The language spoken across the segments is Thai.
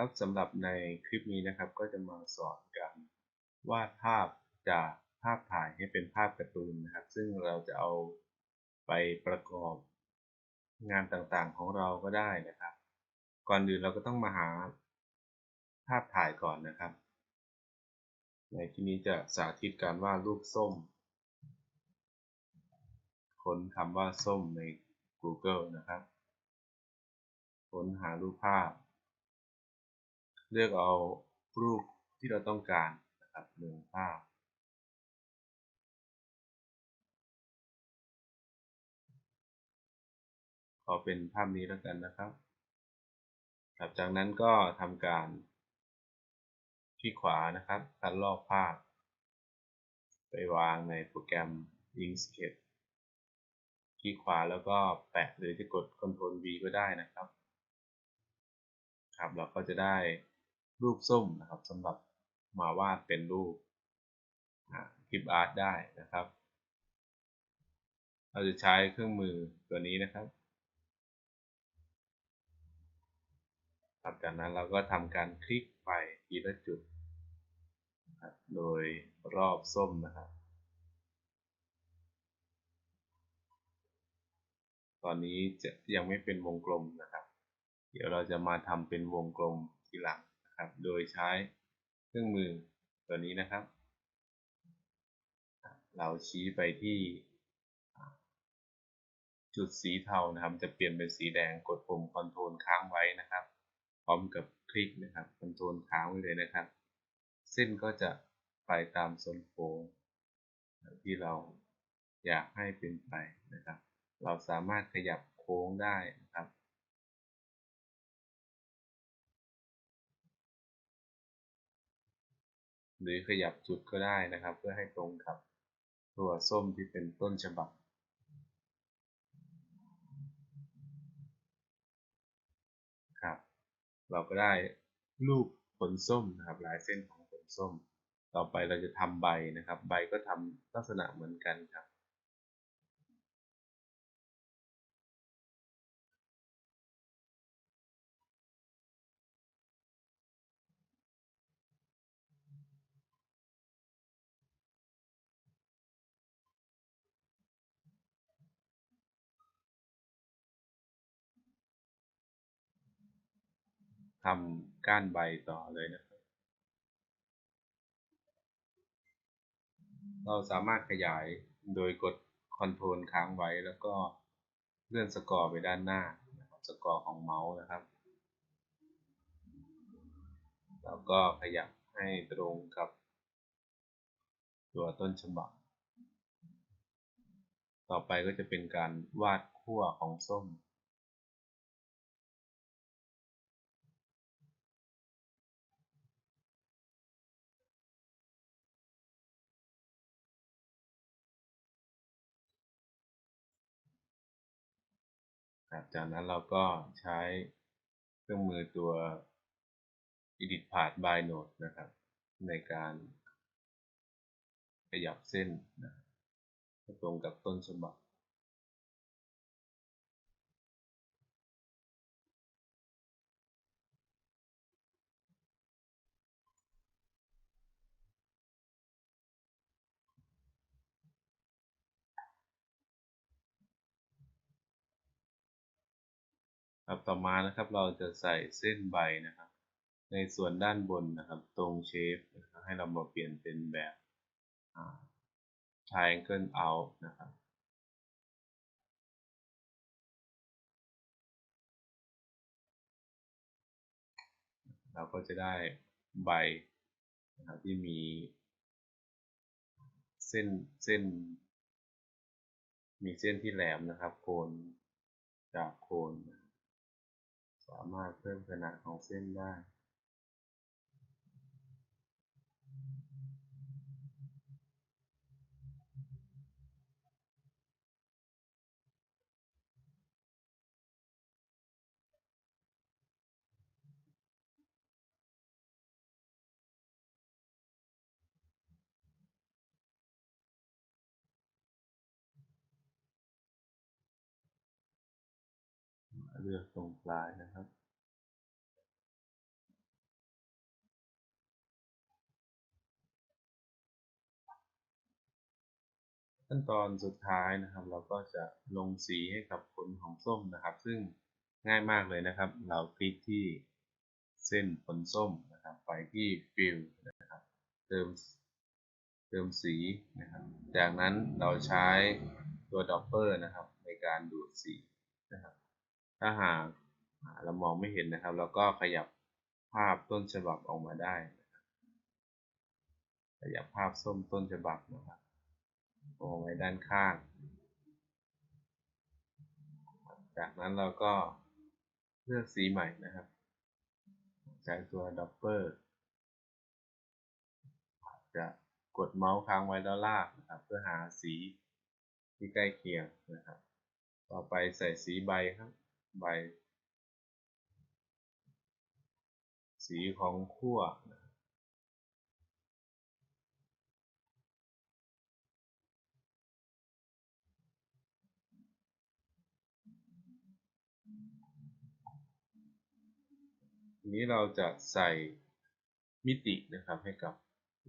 ครับสำหรับในคลิปนี้นะครับก็จะมาสอนการวาดภาพจากภาพถ่ายให้เป็นภาพการ์ตูนนะครับ ซึ่งเราจะเอาไปประกอบงานต่างๆของเราก็ได้นะครับ ก่อนอื่นเราก็ต้องมาหาภาพถ่ายก่อนนะครับ ในที่นี้จะสาธิตการวาดรูปส้ม ค้นคำว่าส้มใน Google นะครับ ค้นหารูปภาพ เลือกเอารูปที่เราต้องการนะครับหนึ่งภาพขอเป็นภาพนี้แล้วกันนะครับครับจากนั้นก็ทำการที่ขวานะครับ คัดลอกภาพ ไปวางในโปรแกรม Inkscape ที่ขวาแล้วก็แปะหรือจะกด Ctrl V ก็ได้นะครับ ครับเราก็จะได้ รูปส้มนะครับสำหรับมาวาดเป็นรูปคลิปอาร์ตได้นะครับ เราจะใช้เครื่องมือตัวนี้นะครับครับจากนั้นเราก็ทำการคลิกไปทีละจุด โดยรอบส้มนะครับ ตอนนี้จะยังไม่เป็นวงกลมนะครับ เดี๋ยวเราจะมาทำเป็นวงกลมทีหลัง ครับ โดยใช้เครื่องมือตัวนี้นะครับ เราชี้ไปที่จุดสีเทานะครับ จะเปลี่ยนเป็นสีแดงกดปุ่มคอนโทรลค้างไว้นะครับ พร้อมกับคลิกนะครับคอนโทรลค้างไว้เลยนะครับ เส้นก็จะไปตามโซนโค้งที่เราอยากให้เป็นไปนะครับ เราสามารถขยับโค้งได้นะครับ หรือขยับจุดก็ได้นะครับ เพื่อให้ตรงกับตัวส้มที่เป็นต้นฉบับ ครับ เราก็ได้รูปผลส้มนะครับลายเส้นของผลส้ม ต่อไปเราจะทำใบนะครับ ใบก็ทำลักษณะเหมือนกันครับ ทำก้านใบต่อเลยนะครับ เราสามารถขยายโดยกดคอนโทรลค้างไว้แล้วก็เลื่อนสกอร์ไปด้านหน้านะครับสกอร์ของเมาส์นะครับ แล้วก็ขยับให้ตรงกับตัวต้นฉบับ ต่อไปก็จะเป็นการวาดขั้วของส้ม จากนั้นเราก็ใช้เครื่องมือตัว Edit Path by Node นะครับ ในการขยับเส้นนะตรงกับต้นฉบับ ครับต่อมานะครับเราจะใส่เส้นใบนะครับ ในส่วนด้านบนนะครับ ตรงเชฟนะครับให้เรามาเปลี่ยนเป็นแบบ triangle out นะครับเราก็จะได้ใบนะครับที่มี เส้นเส้น มีเส้นที่แหลมนะครับ โคนจากโคนนะ สามารถเพิ่มขนาดของเส้นได้ เลือกตรงปลายนะครับ ขั้นตอนสุดท้ายนะครับ เราก็จะลงสีให้กับผลของส้มนะครับ ซึ่งง่ายมากเลยนะครับ เราคลิกที่เส้นผลส้มนะครับ ไปที่ฟิลนะครับ เติมเติมสีนะครับ จากนั้นเราใช้ตัวดอปเปอร์นะครับ ในการดูดสีนะครับ ถ้าหากเรามองไม่เห็นนะครับ เราก็ขยับภาพต้นฉบับออกมาได้นะครับขยับภาพส้มต้นฉบับนะครับมองไว้ด้านข้าง จากนั้นเราก็เลือกสีใหม่นะครับใช้ตัวดอปเปอร์จะกดเมาส์ค้างไว้แล้วลากนะครับ เพื่อหาสีที่ใกล้เคียงนะครับ ต่อไปใส่สีใบครับ ใบ สีของขั้วทีนี้เราจะใส่มิตินะครับให้กับ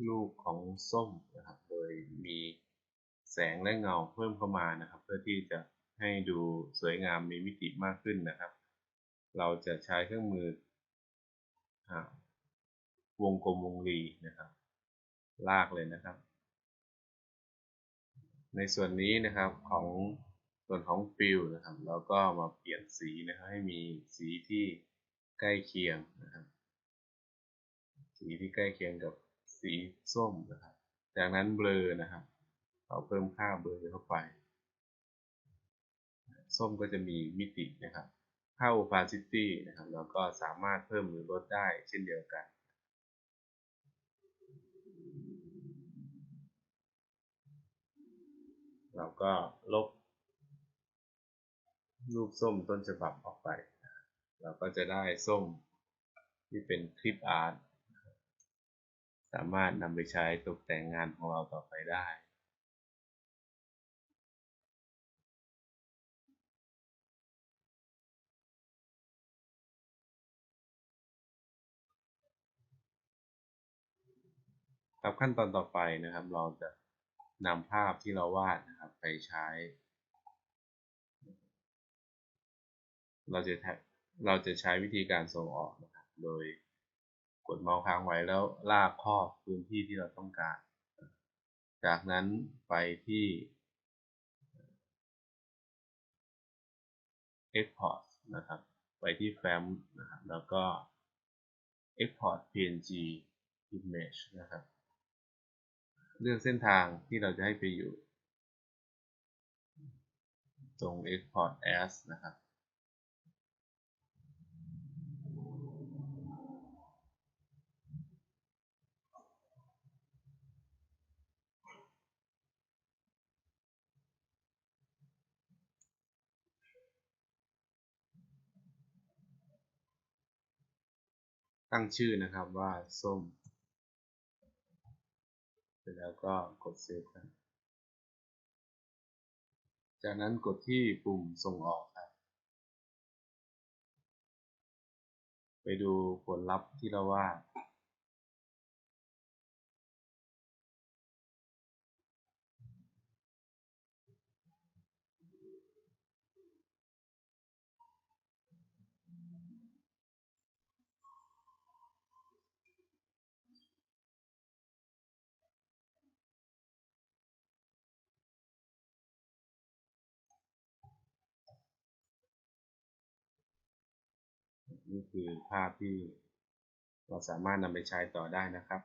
ลูกของส้มนะครับ โดยมีแสงและเงาเพิ่มเข้ามานะครับ เพื่อที่จะ ให้ดูสวยงามมีมิติมากขึ้นนะครับ เราจะใช้เครื่องมือวงกลมวงรีนะครับ ลากเลยนะครับ ในส่วนนี้นะครับของส่วนของฟิลนะครับเราก็มาเปลี่ยนสีนะครับให้มีสีที่ใกล้เคียงนะครับ สีที่ใกล้เคียงกับสีส้มนะครับ จากนั้นเบลอนะครับ เราเพิ่มค่าเบลอเข้าไป ส้มก็จะมีมิตินะครับค่า opacity นะครับเราก็สามารถเพิ่มหรือลดได้เช่นเดียวกัน เราก็ลบ รูปส้มต้นฉบับออกไป เราก็จะได้ส้มที่เป็นคลิปอาร์ตสามารถนำไปใช้ตกแต่งงานของเราต่อไปได้ ครับขั้นตอนต่อไปนะครับ เราจะนำภาพที่เราวาดนะครับ ไปใช้ เราจะเราจะใช้วิธีการส่งออกนะครับ โดยกดเมาส์ค้างไว้แล้วลากครอบพื้นที่ที่เราต้องการ จากนั้นไปที่ Export นะครับ ไปที่แฟ้มนะครับ แล้วก็ Export PNG Image นะครับ เลือกเส้นทางที่เราจะให้ไปอยู่ ตรง Export as นะครับ ตั้งชื่อนะครับว่าส้ม ร็จแล้วก็กดเซฟครับ จากนั้นกดที่ปุ่มส่งออกครับ ไปดูผลลัพธ์ที่เราว่า นี่คือภาพที่เราสามารถนำไปใช้ต่อได้นะครับ